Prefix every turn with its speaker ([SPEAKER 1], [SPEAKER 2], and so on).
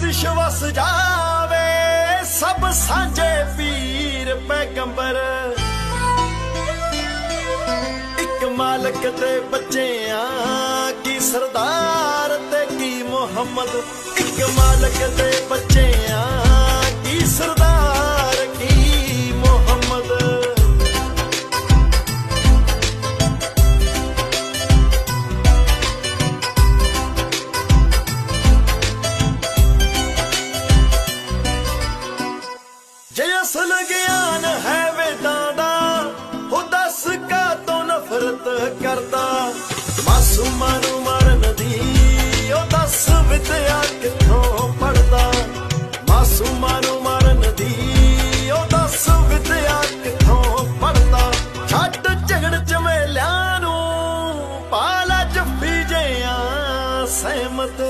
[SPEAKER 1] ਵਿਸ਼ਵਾਸ ਜਾਵੇ, ਸਭ ਸਾਂਝੇ ਪੀਰ ਪੈਗੰਬਰ। ਇੱਕ ਮਾਲਕ ਤੇ ਬੱਚਿਆਂ, ਕੀ ਸਰਦਾਰ ਤੇ ਕੀ ਮੁਹੰਮਦ। ਇੱਕ ਮਾਲਕ ਤੇ ਬੱਚੇ ਅਸਲ ਗਿਆਨ ਹੈ ਵੇਦਾਂ ਦਾ। ਹੋ ਦੱਸ ਕਾ ਤੋਂ ਨਫ਼ਰਤ ਕਰਦਾ। ਮਾਸੂਮਾਂ ਨੂੰ ਮਾਰਨ ਦੀ ਉਹ ਦੱਸ ਵਿਦਿਆ ਕਿੱਥੋਂ ਪੜਦਾ ਮਾਸੂਮਾਂ ਨੂੰ ਮਾਰਨ ਦੀ ਉਹ ਦੱਸ ਵਿਦਿਆ ਕਿੱਥੋਂ ਪੜਦਾ ਛੱਡ ਝਗੜ ਚ ਚਮੇਲਿਆਂ ਨੂੰ, ਪਾਲਾ ਜੱਫੀ ਜਿਆਂ ਸਹਿਮਤ।